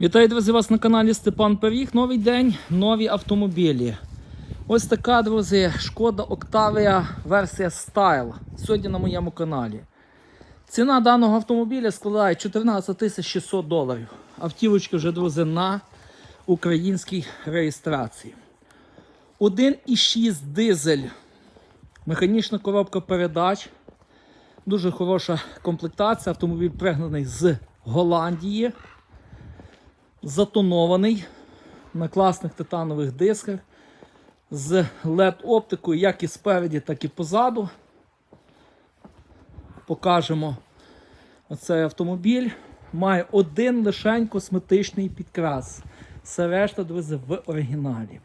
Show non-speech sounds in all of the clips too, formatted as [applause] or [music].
Вітаю, друзі, вас на каналі Степан Пиріг. Новий день, нові автомобілі. Ось така, друзі, шкода Octavia версія Style. Сьогодні на моєму каналі. Ціна даного автомобіля складає 14 600 доларів. Автівочка вже, друзі, на українській реєстрації. 1,6 дизель. Механічна коробка передач. Дуже хороша комплектація. Автомобіль пригнаний з Голландії затонований на класних титанових дисках з LED-оптикою, як і спереді, так і позаду. Покажемо оцей автомобіль. Має один лишень косметичний підкрас. Все решта, друзі, в оригіналі.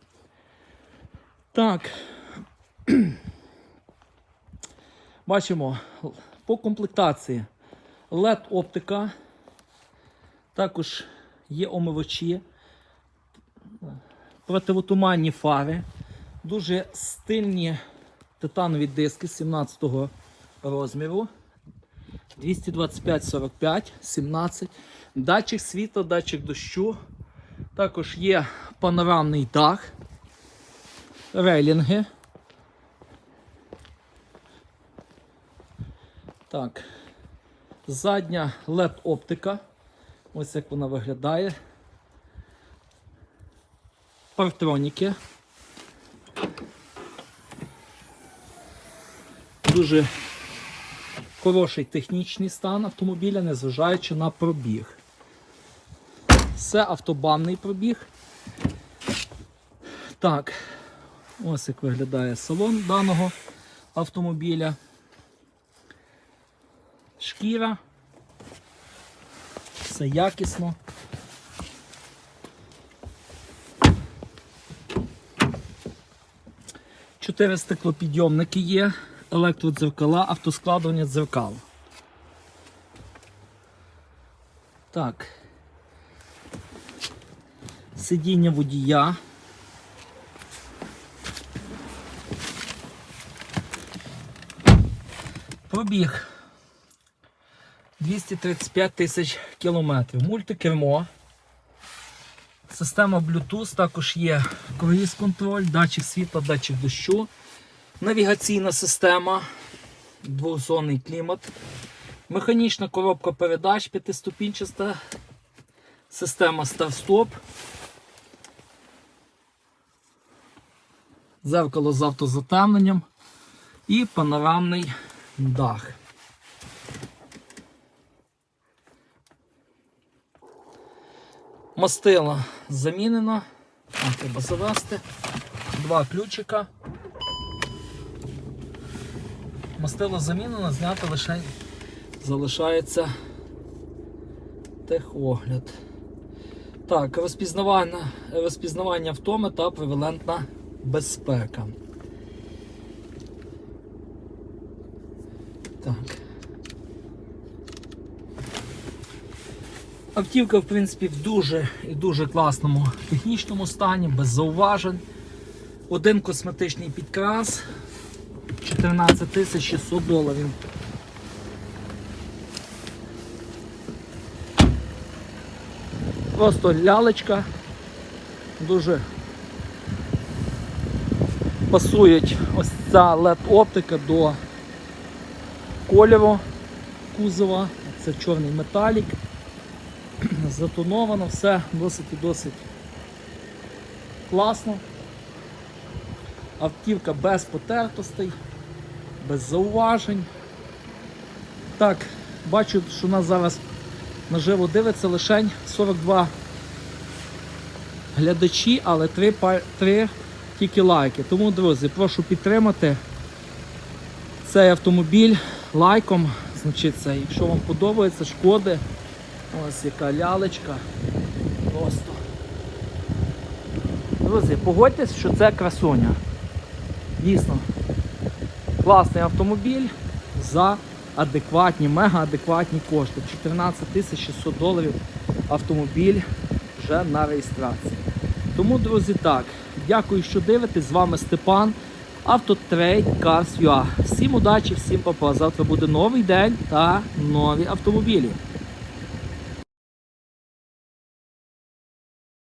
Так. [clears throat] Бачимо по комплектації LED-оптика. Також є омивачі, противотуманні фари, дуже стильні титанові диски 17-го розміру. 225-45, 17. Датчик світла, датчик дощу. Також є панорамний дах, рейлінги. Так. Задня LED-оптика. Ось як вона виглядає. Партроніки. Дуже хороший технічний стан автомобіля, незважаючи на пробіг. Це автобамний пробіг. Так, ось як виглядає салон даного автомобіля. Шкіра все якісно. Чотири стеклопідйомники є, електродзеркала, автоскладування дзеркал. Так. Сидіння водія. Пробіг 235 тисяч кілометрів. Мультикермо. Система Bluetooth, також є круїз контроль, датчик світла, датчик дощу, навігаційна система, двохзонний клімат, механічна коробка передач п'ятиступінчаста, система старт-стоп, дзеркало з автозатемненням і панорамний дах. Мастила замінено. Треба завести. Два ключика. Мастило замінено, знято лише залишається техогляд. Так, розпізнавання, розпізнавання втоми та превалентна безпека. Так. Автівка, в принципі, в дуже і дуже класному технічному стані, без зауважень. Один косметичний підкрас 14 600 доларів. Просто лялечка. Дуже пасують ось ця LED-оптика до кольору кузова. Це чорний металік затоновано, все досить і досить класно. Автівка без потертостей, без зауважень. Так, бачу, що нас зараз наживо дивиться лише 42 глядачі, але 3, 3 тільки лайки. Тому, друзі, прошу підтримати цей автомобіль лайком. Значить, якщо вам подобається, шкоди. Ось яка лялечка. Просто. Друзі, погодьтесь, що це красуня. Дійсно. Класний автомобіль за адекватні, мегаадекватні кошти. 14 600 доларів автомобіль вже на реєстрації. Тому, друзі, так. Дякую, що дивитесь. З вами Степан. Автотрейд Cars.ua. Всім удачі, всім папа. Завтра буде новий день та нові автомобілі.